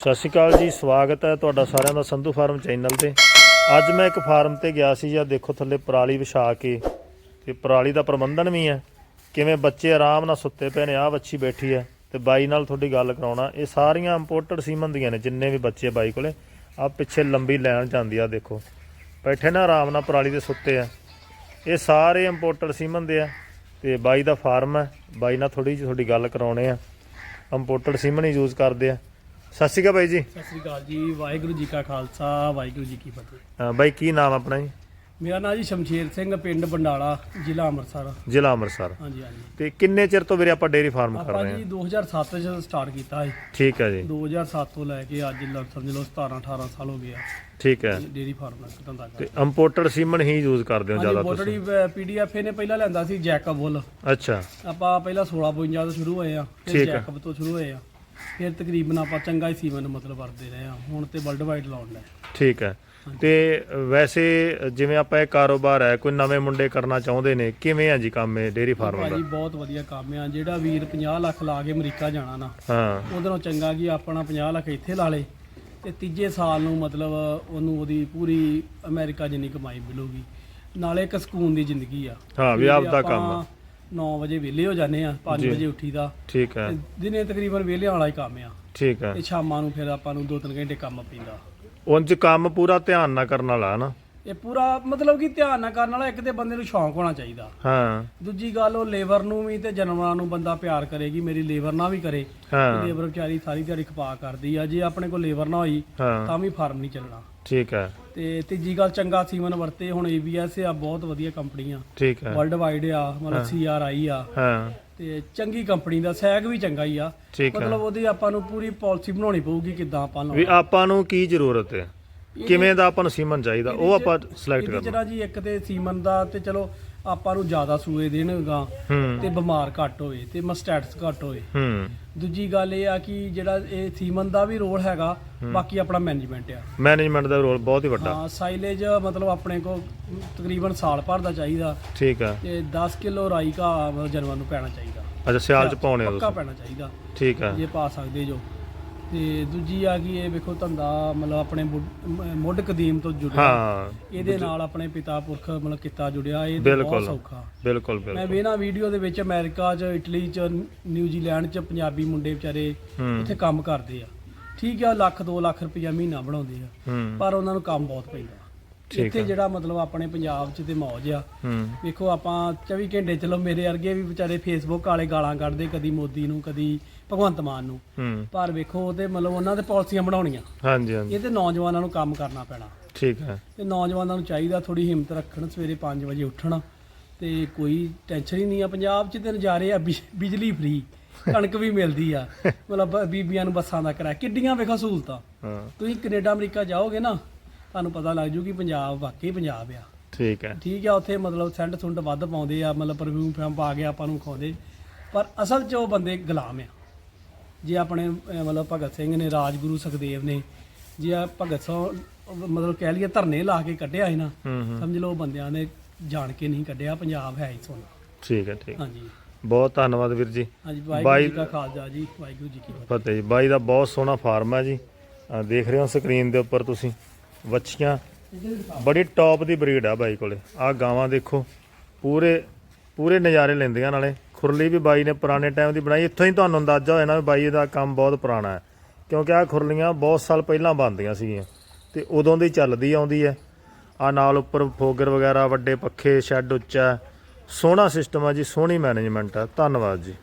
ਸਤਿ ਸ਼੍ਰੀ ਅਕਾਲ ਜੀ, ਸਵਾਗਤ ਹੈ ਤੁਹਾਡਾ ਸਾਰਿਆਂ ਦਾ ਸੰਧੂ ਫਾਰਮ ਚੈਨਲ ਤੇ। ਅੱਜ ਮੈਂ ਇੱਕ ਫਾਰਮ ਤੇ ਗਿਆ ਸੀ ਜਾਂ ਦੇਖੋ ਥੱਲੇ ਪਰਾਲੀ ਵਿਛਾ ਕੇ, ਤੇ ਪਰਾਲੀ ਦਾ ਪ੍ਰਬੰਧਨ ਵੀ ਹੈ। ਕਿਵੇਂ ਬੱਚੇ ਆਰਾਮ ਨਾਲ ਸੁੱਤੇ ਪਏ ਨੇ, ਆਹ ਬੱਚੀ ਬੈਠੀ ਹੈ, ਤੇ ਬਾਈ ਨਾਲ ਤੁਹਾਡੀ ਗੱਲ ਕਰਾਉਣਾ। ਇਹ ਸਾਰੀਆਂ ਇੰਪੋਰਟਡ ਸੀਮਨ ਦੀਆਂ ਨੇ, ਜਿੰਨੇ ਵੀ ਬੱਚੇ ਬਾਈ ਕੋਲੇ ਆ ਪਿੱਛੇ ਲੰਬੀ ਲਾਈਨ ਜਾਂਦੀ ਆ, ਦੇਖੋ। ਬੈਠੇ ਨਾ ਆਰਾਮ ਨਾਲ ਪਰਾਲੀ ਦੇ ਸੁੱਤੇ ਆ। ਇਹ ਸਾਰੇ ਇੰਪੋਰਟਡ ਸੀਮਨ ਦੇ ਆ, ਤੇ ਬਾਈ ਦਾ ਫਾਰਮ ਹੈ। ਬਾਈ ਨਾਲ ਥੋੜੀ ਜਿਹੀ ਤੁਹਾਡੀ ਗੱਲ ਕਰਾਉਣੇ ਆ। ਇੰਪੋਰਟਡ ਸੀਮਨ ਹੀ ਯੂਜ਼ ਕਰਦੇ ਆ। ਸਤਿ ਸ਼੍ਰੀ ਅਕਾਲ ਬਾਈ ਜੀ। ਸਤਿ ਸ੍ਰੀ ਅਕਾਲ ਜੀ ਵਾਹਿਗੁਰੂ ਜੀ ਕਾ ਖਾਲਸਾ ਵਾਹਿਗੁਰੂ ਜੀ ਕੀ ਫਤਿਹ। ਬਾਈ ਕੀ ਨਾਮ ਆਪਣਾ ਜੀ? ਮੇਰਾ ਨਾਮ ਜੀ ਸ਼ਮਸ਼ੇਰ ਸਿੰਘ ਪਿੰਡ ਬੰਡਾਲਾ ਜ਼ਿਲ੍ਹਾ ਅੰਮ੍ਰਿਤਸਰ। ਜ਼ਿਲ੍ਹਾ ਅੰਮ੍ਰਿਤਸਰ। ਹਾਂਜੀ ਹਾਂਜੀ। ਤੇ ਕਿੰਨੇ ਚਿਰ ਤੋਂ ਵੀਰੇ ਆਪਾਂ ਡੇਅਰੀ ਫਾਰਮ ਕਰ ਆਪਾਂ ਰਹੇ ਜੀ ਹਾਂ? 2007 ਚ ਸਟਾਰਟ ਕੀਤਾ ਹੈ ਠੀਕ ਹੈ ਜੀ। 2007 ਤੋਂ ਲੈ ਕੇ ਅੱਜ ਲਗ ਸਮਝ ਲਓ 17 18 ਸਾਲ ਹੋ ਗਏ ਆ। ਠੀਕ ਹੈ। ਡੇਰੀ ਫਾਰਮ ਦਾ ਧੰਦਾ ਤੇ ਕਰ ਇੰਪੋਰਟਡ ਸੀਮਨ ਹੀ ਯੂਜ਼ ਕਰਦੇ ਹੋ ਹਾਂਜੀ ਜ਼ਿਆਦਾ ਬੋਟੜੀ ਤੁਸੀਂ? ਪੀਡੀਐਫ ਇਹਨੇ ਪਹਿਲਾਂ ਲੈਂਦਾ ਸੀ ਜੈਕਬ ਬੁੱਲ ਅੱਛਾ। ਆਪਾਂ ਪਹਿਲਾਂ 16 52 ਤੋਂ ਸ਼ੁਰੂ ਹੋਏ ਆ ਫਿਰ ਠੀਕ ਆ। ਜੈਕਬ ਤੋਂ ਸ਼ੁਰੂ ਹੋਏ ਆ। ਫਿਰ ਤਕਰੀਬਨ ਆਪਾਂ ਚੰਗਾ ਹੀ ਸੀਮਨ ਮਤਲਬ ਵਰਤਦੇ ਰਹੇ ਆ ਹੁਣ ਤੇ ਵਰਲਡ ਵਾਈਡ ਲਾਉਣ ਲੈ ਠੀਕ ਹੈ। ਤੇ ਵੈਸੇ ਜਿਵੇਂ ਆਪਾਂ ਇਹ ਕਾਰੋਬਾਰ ਹੈ ਕੋਈ ਨਵੇਂ ਮੁੰਡੇ ਕਰਨਾ ਚਾਹੁੰਦੇ ਨੇ ਕਿਵੇਂ ਆ ਜੀ ਕੰਮ ਇਹ ਡੇਅਰੀ ਫਾਰਮ ਦਾ? ਭਾਜੀ ਬਹੁਤ ਵਧੀਆ ਕੰਮ ਆ ਜਿਹੜਾ ਵੀਰ 50 ਲੱਖ ਲਾ ਕੇ ਅਮਰੀਕਾ ਜਾਣਾ ਨਾ ਹਾਂ। ਉਧਰੋਂ ਚੰਗਾ ਕਿ ਆਪਣਾ 50 ਲੱਖ ਇੱਥੇ ਲਾ ਲੇ ਤੇ ਤੀਜੇ ਸਾਲ ਨੂੰ ਮਤਲਬ ਉਹਨੂੰ ਉਹਦੀ ਪੂਰੀ ਅਮਰੀਕਾ ਜਿੰਨੀ ਕਮਾਈ ਮਿਲੂਗੀ। ਨਾਲੇ ਇੱਕ ਸਕੂਨ ਦੀ ਜ਼ਿੰਦਗੀ ਆ। ਹਾਂ ਵੀ ਆਪਦਾ ਕੰਮ ਆ। 9 ਵਜੇ ਵਿਹਲੇ ਹੋ ਜਾਂਦੇ ਆ 5 ਜੀ। ਵਜੇ ਉੱਠੀਦਾ। ਠੀਕ ਹੈ। ਤੇ ਦਿਨੇ ਤਕਰੀਬਨ ਵਿਹਲੇ ਵਾਲਾ ਹੀ ਕੰਮ ਆ। ਠੀਕ ਹੈ। ਤੇ ਸ਼ਾਮਾਂ ਨੂੰ ਫਿਰ ਆਪਾਂ ਨੂੰ 2-3 ਘੰਟੇ ਕੰਮ ਪੈਂਦਾ। ਉਂਝ ਕੰਮ ਪੂਰਾ ਧਿਆਨ ਨਾਲ ਕਰਨ ਵਾਲਾ ਨਾ ਇਹ ਪੂਰਾ ਮਤਲਬ ਕਿ ਧਿਆਨ ਨਾਲ ਕਰਨ ਵਾਲਾ ਇੱਕ ਤੇ ਬੰਦੇ ਨੂੰ ਸ਼ੌਂਕ ਹੋਣਾ ਚਾਹੀਦਾ। ਹਾਂ। ਦੂਜੀ ਗੱਲ ਉਹ ਲੇਬਰ ਨੂੰ ਵੀ ਤੇ ਜਾਨਵਰਾਂ ਨੂੰ ਬੰਦਾ ਪਿਆਰ ਕਰੇਗੀ ਮੇਰੀ ਲੇਬਰ ਨਾਲ ਵੀ ਕਰੇ। ਹਾਂ। ਲੇਬਰ ਵਿਚਾਰੀ ਸਾਰੀ ਦਿਹਾੜੀ ਖਪਾ ਕਰਦੀ ਆ ਜੇ ਆਪਣੇ ਕੋਲ ਲੇਬਰ ਨਾ ਹੋਈ ਹਾਂ। ਤਾਂ ਵੀ ਫਾਰਮ ਨਹੀਂ ਚੱਲਣਾ। ਠੀਕ ਹੈ। ਤੇ ਤੀਜੀ ਗੱਲ ਚੰਗਾ ਸੀਮਨ ਵਰਤੇ ਹੁਣ ABS ਆ ਬਹੁਤ ਵਧੀਆ ਕੰਪਨੀ ਆ। ਠੀਕ ਹੈ। ਵਰਲਡ ਵਾਈਡ ਆ ਮਤਲਬ CRI ਆ। ਹਾਂ। ਤੇ ਚੰਗੀ ਕੰਪਨੀ ਦਾ ਸੈਗ ਵੀ ਚੰਗਾ ਹੀ ਆ। ਮਤਲਬ ਉਹਦੀ ਆਪਾਂ ਨੂੰ ਪੂਰੀ ਪਾਲਿਸੀ ਬਣਾਉਣੀ ਪਊਗੀ ਕਿੱਦਾਂ ਆਪਾਂ ਵੀ ਲਾਉਣਾ ਆਪਾਂ ਨੂੰ ਕੀ ਜ਼ਰੂਰਤ ਹੈ? ਕਿਵੇਂ ਦਾ ਆਪਾਂ ਨੂੰ ਸੀਮਨ ਚਾਹੀਦਾ ਉਹ ਆਪਾਂ ਸਿਲੈਕਟ ਇਹਦੀ ਕਰਨਾ। ਜਿਹੜਾ ਜੀ ਇੱਕ ਤੇ ਸੀਮਨ ਦਾ ਤੇ ਚਲੋ ਆਪਾਂ ਨੂੰ ਜ਼ਿਆਦਾ ਸੂਏ ਦੇਣਗਾ ਹੂੰ। ਤੇ ਬਿਮਾਰ ਘੱਟ ਹੋਏ ਤੇ ਮਸਟੈਟਸ ਘੱਟ ਹੋਏ। ਹੂੰ। ਦੂਜੀ ਗੱਲ ਇਹ ਆ ਕਿ ਜਿਹੜਾ ਇਹ ਸੀਮਨ ਦਾ ਵੀ ਰੋਲ ਹੈਗਾ ਬਾਕੀ ਆਪਣਾ ਮੈਨੇਜਮੈਂਟ ਆ। ਮੈਨੇਜਮੈਂਟ ਦਾ ਰੋਲ ਬਹੁਤ ਹੀ ਵੱਡਾ। ਹਾਂ ਸਾਈਲੇਜ ਮਤਲਬ ਆਪਣੇ ਕੋ ਤਕਰੀਬਨ ਸਾਲ ਭਰ ਦਾ ਚਾਹੀਦਾ। ਠੀਕ ਹੈ ਤੇ 10 ਕਿਲੋ ਰਾਈ ਕਾ ਮਤਲਬ ਜਾਨਵਰ ਨੂੰ ਪੈਣਾ ਚਾਹੀਦਾ। ਅੱਛਾ ਸਿਆਲ ਚ ਪਾਉਣੇ ਹੋ ਪੱਕਾ ਤੁਸੀਂ ਪੈਣਾ ਚਾਹੀਦਾ। ਠੀਕ ਹੈ ਜੇ ਪਾ ਸਕਦੇ ਜੋ। ਤੇ ਦੂਜੀ ਆ ਗਈ ਇਹ ਵੇਖੋ ਧੰਦਾ ਮਤਲਬ ਆਪਣੇ ਮੁੱਢ ਕਦੀਮ ਤੋਂ ਜੁੜਿਆ। ਹਾਂ ਇਹਦੇ ਨਾਲ ਆਪਣੇ ਪਿਤਾ ਪੁਰਖ ਮਤਲਬ ਕਿੱਤਾ ਜੁੜਿਆ ਇਹ ਬਿਲਕੁਲ। ਬਹੁਤ ਸੌਖਾ। ਬਿਲਕੁਲ ਮੈਂ ਬਿਲਕੁਲ। ਵੀਡੀਓ ਦੇ ਵਿੱਚ ਅਮਰੀਕਾ 'ਚ ਇਟਲੀ 'ਚ ਨਿਊਜ਼ੀਲੈਂਡ 'ਚ ਪੰਜਾਬੀ ਮੁੰਡੇ ਵਿਚਾਰੇ ਹੂੰ। ਉੱਥੇ ਕੰਮ ਕਰਦੇ ਆ। ਠੀਕ ਆ ਲੱਖ 2 ਲੱਖ ਰੁਪਇਆ ਮਹੀਨਾ ਬਣਾਉਂਦੇ ਆ। ਹੂੰ। ਪਰ ਉਹਨਾਂ ਨੂੰ ਕੰਮ ਬਹੁਤ ਪੈਂਦਾ। ਇੱਥੇ। ਜਿਹੜਾ ਮਤਲਬ ਆਪਣੇ ਪੰਜਾਬ 'ਚ ਤੇ ਮੌਜ ਆ। ਵੇਖੋ ਆਪਾਂ 24 ਘੰਟੇ ਚਲੋ ਮੇਰੇ ਵਰਗੇ ਵੀ ਵਿਚਾਰੇ ਫੇਸਬੁੱਕ ਵਾਲੇ ਗਾਲਾਂ ਕੱਢਦੇ ਕਦੀ ਮੋਦੀ ਨੂੰ ਕਦੀ ਭਗਵੰਤ ਮਾਨ ਨੂੰ। ਪਰ ਵੇਖੋ ਉਹਦੇ ਮਤਲਬ ਉਹਨਾਂ ਦੇ ਪਾਲਿਸੀਆਂ ਬਣਾਉਣੀਆਂ। ਹਾਂਜੀ ਹਾਂਜੀ। ਇਹ ਤੇ ਨੌਜਵਾਨਾਂ ਨੂੰ ਕੰਮ ਕਰਨਾ ਪੈਣਾ। ਠੀਕ ਹੈ ਤੇ ਨੌਜਵਾਨਾਂ ਨੂੰ ਚਾਹੀਦਾ ਥੋੜੀ ਹਿੰਮਤ ਰੱਖਣ ਸਵੇਰੇ 5 ਵਜੇ ਉੱਠਣ। ਤੇ ਕੋਈ ਟੈਨਸ਼ਨ ਹੀ ਨਹੀਂ ਆ। ਪੰਜਾਬ 'ਚ ਤੇ ਨਜ਼ਾਰੇ ਆ ਬਿਜ- ਬਿਜਲੀ ਫ੍ਰੀ ਕਣਕ ਵੀ ਮਿਲਦੀ ਆ। ਮਤਲਬ ਬੀਬੀਆਂ ਨੂੰ ਬੱਸਾਂ ਦਾ ਕਿਰਾਇਆ। ਕਿੱਡੀਆਂ ਵੇਖੋ ਸਹੂਲਤਾਂ। ਹਾਂ। ਤੁਸੀਂ ਕੈਨੇਡਾ ਅਮਰੀਕਾ ਜਾਓਗੇ ਨਾ ਤੁਹਾਨੂੰ ਪਤਾ ਲੱਗ ਜੂ ਕਿ ਪੰਜਾਬ ਵਾਕਈ ਪੰਜਾਬ ਆ। ਠੀਕ ਹੈ। ਠੀਕ ਆ ਉੱਥੇ ਮਤਲਬ ਸੈਂਟ ਸੁੰਡ ਵੱਧ ਪਾਉਂਦੇ ਆ ਮਤਲਬ ਪਰਫਿਊਮ ਫੈਮ ਪਾ ਕੇ ਆਪਾਂ ਨੂੰ ਖਾਉਂਦੇ ਪਰ ਅਸਲ 'ਚ ਉਹ ਬੰਦੇ ਗੁਲਾਮ ਆ। ਜੇ ਆਪਣੇ ਮਤਲਬ ਭਗਤ ਸਿੰਘ ਨੇ ਰਾਜਗੁਰੂ ਸੁਖਦੇਵ ਨੇ ਜੇ ਆ ਭਗਤ ਸਿੰਘ ਮਤਲਬ ਕਹਿ ਲਈਏ ਧਰਨੇ ਲਾ ਕੇ ਕੱਢਿਆ ਸੀ ਨਾ ਸਮਝ ਲਓ ਬੰਦਿਆਂ ਨੇ ਜਾਣ ਕੇ ਨਹੀਂ ਕੱਢਿਆ ਪੰਜਾਬ ਹੈ ਹੀ ਸੋਨਾ ਠੀਕ ਹੈ ਠੀਕ। ਹਾਂਜੀ। ਬਹੁਤ ਧੰਨਵਾਦ ਵੀਰ ਜੀ। ਹਾਂਜੀ ਬਾਈ- ਵਾਹਿਗੁਰੂ ਜੀ ਕਾ ਖਾਲਸਾ ਜੀ ਵਾਹਿਗੁਰੂ ਜੀ ਕੀ ਫਤਿਹ। ਜੀ। ਬਾਈ ਦਾ ਬਹੁਤ ਸੋਹਣਾ ਫਾਰਮ ਹੈ ਜੀ। ਦੇਖ ਰਹੇ ਹੋ ਸਕਰੀਨ ਦੇ ਉੱਪਰ ਤੁਸੀਂ। ਵੱਛੀਆਂ। ਬੜੀ ਟੌਪ ਦੀ ਬਰੀਡ ਆ ਬਾਈ ਕੋਲੇ। ਆਹ ਗਾਵਾਂ ਦੇਖੋ, ਪੂਰੇ ਪੂਰੇ ਨਜ਼ਾਰੇ ਲੈਂਦੀਆਂ ਨਾਲੇ। ਖੁਰਲੀ ਵੀ ਬਾਈ ਨੇ ਪੁਰਾਣੇ ਟਾਈਮ ਦੀ ਬਣਾਈ। ਇੱਥੋਂ ਹੀ ਤੁਹਾਨੂੰ ਅੰਦਾਜ਼ਾ ਹੋਇਆ ਨਾ ਵੀ ਬਾਈ ਦਾ ਕੰਮ ਬਹੁਤ ਪੁਰਾਣਾ ਹੈ। ਕਿਉਂਕਿ ਆਹ ਖੁਰਲੀਆਂ ਬਹੁਤ ਸਾਲ ਪਹਿਲਾਂ ਬਣਦੀਆਂ ਸੀਗੀਆਂ। ਤੇ ਉਦੋਂ ਦੀ ਚੱਲਦੀ ਆਉਂਦੀ ਹੈ। ਆ ਨਾਲ ਉੱਪਰ ਫੋਗਰ ਵਗੈਰਾ, ਵੱਡੇ ਪੱਖੇ ਸ਼ੈੱਡ ਉੱਚਾ। ਸੋਹਣਾ ਸਿਸਟਮ ਆ ਜੀ, ਸੋਹਣੀ ਮੈਨੇਜਮੈਂਟ ਆ। ਧੰਨਵਾਦ ਜੀ।